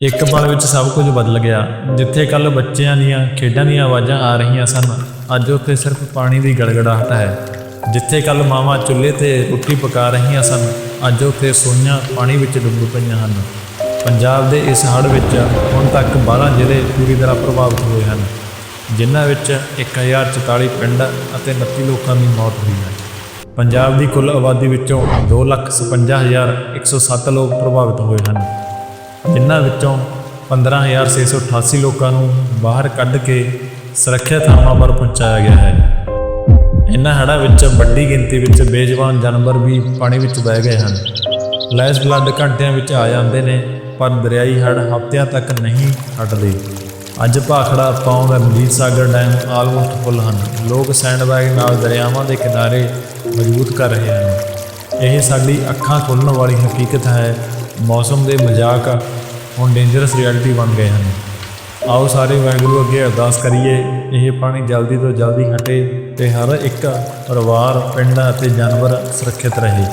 ਇੱਕ ਪਲ ਵਿੱਚ ਸਭ ਕੁਝ ਬਦਲ ਗਿਆ। ਜਿੱਥੇ ਕੱਲ ਬੱਚਿਆਂ ਦੀਆਂ ਖੇਡਾਂ ਦੀਆਂ ਆਵਾਜ਼ਾਂ ਆ ਰਹੀਆਂ ਸਨ, ਅੱਜ ਉੱਥੇ ਸਿਰਫ ਪਾਣੀ ਦੀ ਗੜਗੜਾਹਟ ਹੈ। ਜਿੱਥੇ ਕੱਲ ਮਾਵਾਂ ਚੁੱਲ੍ਹੇ ਤੇ ਰੋਟੀ ਪਕਾ ਰਹੀਆਂ ਸਨ, ਅੱਜ ਉੱਥੇ ਸੋਈਆਂ ਪਾਣੀ ਵਿੱਚ ਡੁੱਬ ਪਈਆਂ ਹਨ। ਪੰਜਾਬ ਦੇ ਇਸ ਹੜ੍ਹ ਵਿੱਚ ਹੁਣ ਤੱਕ 12 ਜ਼ਿਲ੍ਹੇ ਪੂਰੀ ਤਰ੍ਹਾਂ ਪ੍ਰਭਾਵਿਤ ਹੋਏ ਹਨ, ਜਿਨ੍ਹਾਂ ਵਿੱਚ 1044 ਪਿੰਡ ਅਤੇ 29 ਲੋਕਾਂ ਦੀ ਮੌਤ ਹੋਈ ਹੈ। ਪੰਜਾਬ ਦੀ ਕੁੱਲ ਆਬਾਦੀ ਵਿੱਚੋਂ 255107 ਲੋਕ ਪ੍ਰਭਾਵਿਤ ਹੋਏ ਹਨ। ਜਿਨ੍ਹਾਂ ਵਿੱਚੋਂ 15688 ਲੋਕਾਂ ਨੂੰ ਬਾਹਰ ਕੱਢ ਕੇ ਸੁਰੱਖਿਅਤ ਥਾਵਾਂ ਪਰ ਪਹੁੰਚਾਇਆ ਗਿਆ ਹੈ। ਇਨ੍ਹਾਂ ਹੜ੍ਹਾਂ ਵਿੱਚ ਵੱਡੀ ਗਿਣਤੀ ਵਿੱਚ ਬੇਜਵਾਨ ਜਾਨਵਰ ਵੀ ਪਾਣੀ ਵਿੱਚ ਵਹਿ ਗਏ ਹਨ। ਲੈਸ ਬਲੱਡ ਘੰਟਿਆਂ ਵਿੱਚ ਆ ਜਾਂਦੇ ਨੇ, ਪਰ ਦਰਿਆਈ ਹੜ੍ਹ ਹਫ਼ਤਿਆਂ ਤੱਕ ਨਹੀਂ ਹਟਦੇ। ਅੱਜ Bhakra, Pong, Ranjit Sagar dam almost full ਹਨ। ਲੋਕ ਸੈਂਡਬੈਗ ਨਾਲ ਦਰਿਆਵਾਂ ਦੇ ਕਿਨਾਰੇ ਮਜ਼ਬੂਤ ਕਰ ਰਹੇ ਹਨ। ਇਹ ਸਾਡੀ ਅੱਖਾਂ ਖੋਲ੍ਹਣ ਵਾਲੀ ਹਕੀਕਤ ਹੈ ਮੌਸਮ ਦੇ ਮਜ਼ਾਕ ਹੁਣ ਡੇਂਜਰਸ ਰਿਐਲਿਟੀ ਬਣ ਗਏ ਹਨ। ਆਓ ਸਾਰੇ ਵਾਹਿਗੁਰੂ ਅੱਗੇ ਅਰਦਾਸ ਕਰੀਏ, ਇਹ ਪਾਣੀ ਜਲਦੀ ਤੋਂ ਜਲਦੀ ਹਟੇ ਤੇ ਹਰ ਇੱਕ ਪਰਿਵਾਰ, ਪਿੰਡ ਅਤੇ ਜਾਨਵਰ ਸੁਰੱਖਿਅਤ ਰਹੇ।